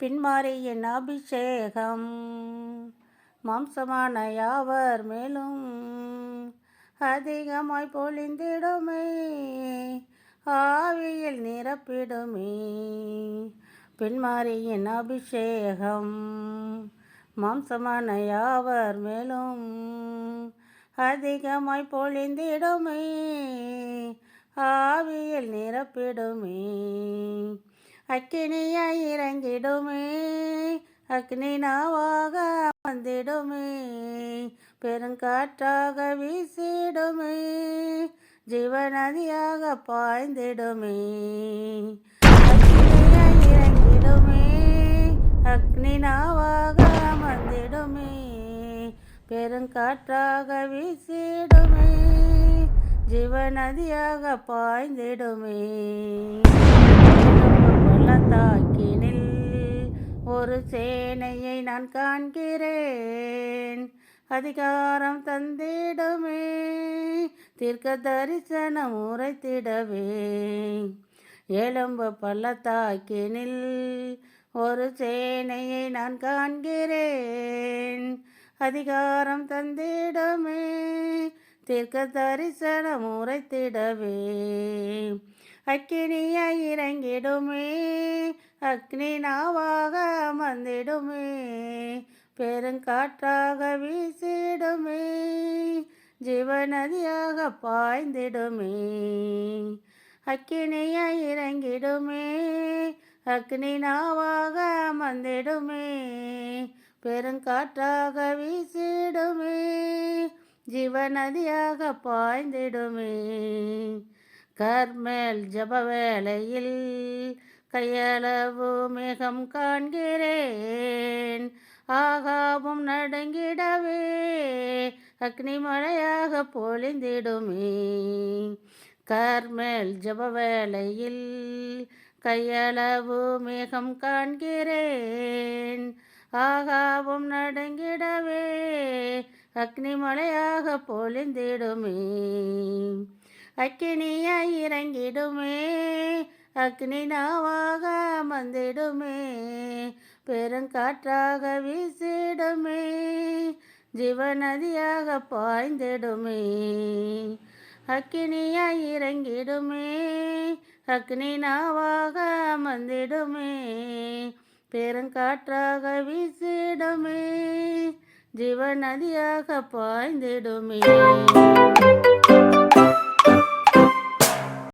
பின்மாரியின் அபிஷேகம். மாம்சமான யாவர் மேலும் அதிகமாய் பொழிந்திடுமே. ஆவியில் நிரப்பிடுமே. பின்மாரியின் அபிஷேகம். மாம்சமான யாவர் மேலும் அதிகமாய் பொழிந்திடுமே. ஆவியில் நிரப்பிடுமே. அக்கினியாய் இறங்கிடுமே. அக்னி நாவாக வந்திடுமே. பெருங்காற்றாக வீசிடுமே. ஜீவநதியாக பாய்ந்திடுமே. அக்கினியாய் இறங்கிடுமே. அக்னி நாவாக வந்திடுமே. பெருங்காற்றாக வீசிடுமே. ஜீவநதியாக பாய்ந்திடுமே. பள்ளத்தாக்கினில் ஒரு சேனையை நான் காண்கிறேன். அதிகாரம் தந்திடுமே தீர்க்க தரிசனம் உரைத்திடவே. எலும்பு பள்ளத்தாக்கினில் ஒரு சேனையை நான் காண்கிறேன். அதிகாரம் தந்திடமே தீர்க்க தரிசனம் உரைத்திடவே. அக்கினியை அக்னி நாவாக அமர்ந்திடுமே பெருங்காற்றாக வீசிடுமே ஜீவநதியாக பாய்ந்திடுமே அக்கினியாய் இறங்கிடுமே அக்னி நாவாக அமர்ந்திடுமே பெருங்காற்றாக வீசிடுமே ஜீவநதியாக பாய்ந்திடுமே. கர்மேல் ஜப வேளையில் கையளவு மேகம் காண்கிறேன். ஆகாவும் நடுங்கிடவே அக்னி மழையாக பொழிந்திடுமே. கர்மேல் ஜப வேளையில் கையளவு மேகம் காண்கிறேன். ஆகாவும் நடுங்கிடவே அக்னி மழையாக பொழிந்திடுமே. அக்கினியாய் இறங்கிடுமே. அக்னினாவாக அமர்ந்திடுமே பெருங்காற்றாக வீசிடுமே ஜீவநதியாக பாய்ந்திடுமே. அக்கினியாய் இறங்கிடுமே அக்னினாவாக அமர்ந்திடுமே பெருங்காற்றாக வீசிடுமே ஜீவநதியாக பாய்ந்திடுமே.